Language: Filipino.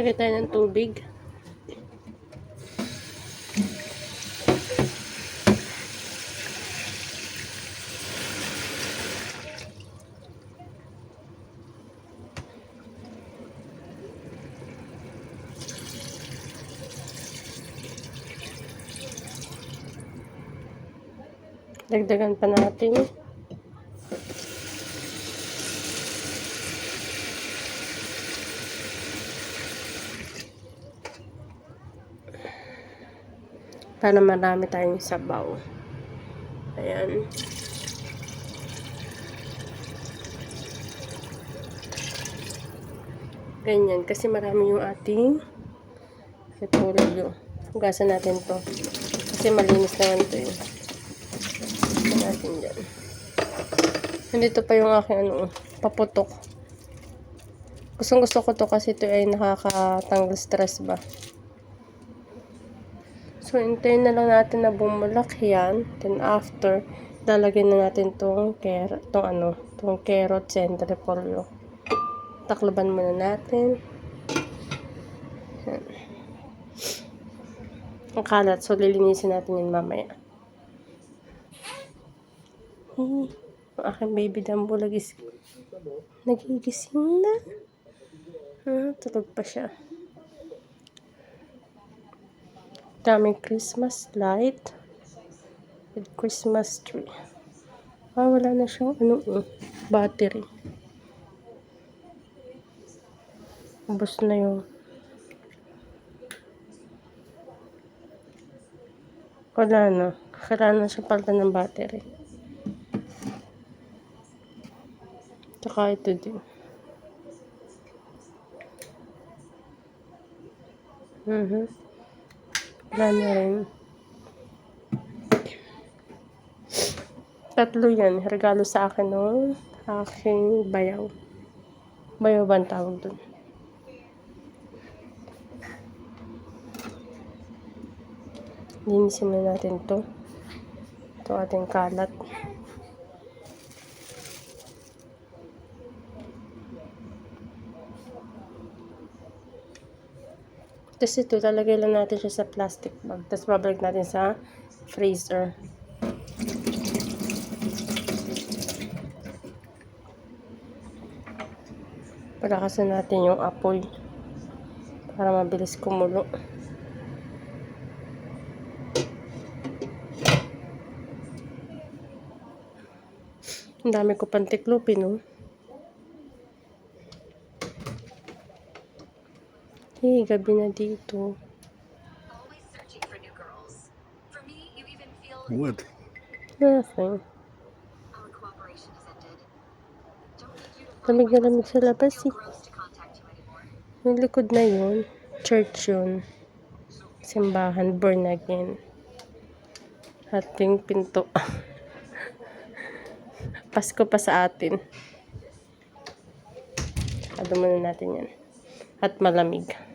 Lagay tayo ng tubig. Dagdagan pa natin. Para marami tayong sabaw. Ayan. Ganyan. Kasi marami yung ating repolyo. Hugasan natin to. Kasi malinis naman to eh. Hugasan natin dyan. Nandito pa yung aking ano, paputok. Gustong gusto ko to kasi ito ay nakakatanggal stress ba. So, hintayin na lang natin na bumulak yan. Then, after, lalagyan na natin tong carrot, tong ano, tong carrots and repolyo. Taklaban muna natin. Yan. Ang kalat, so lilinisin natin yun mamaya. Hey, ang aking baby Dumbo lagis. Nagigising na. Ah, tulog pa siya. Daming Christmas light with Christmas tree. Ah, wala na siyang ano, eh, battery. Ubus na yung wala na. Kailangan na siya palitan ng battery. Tsaka ito din. Mhm. Wala na rin. Tatlo yan. Regalo sa akin ng aking bayaw. Bayaw ba ang tawag dun? Linisin na natin to. Ito ating kalat. Tapos ito, lalagay lang natin siya sa plastic bag. Tapos babalik natin sa freezer. Palakasan natin yung apoy para mabilis kumulo. Ang dami ko pang tiklupin, no? Hey, gabi na dito. What? Nothing. Lamig na lamig sa labas, eh. Yung likod na yun, church yun. Simbahan, born again. Ating pinto. Pasko pa sa atin. Muna natin yan. At malamig.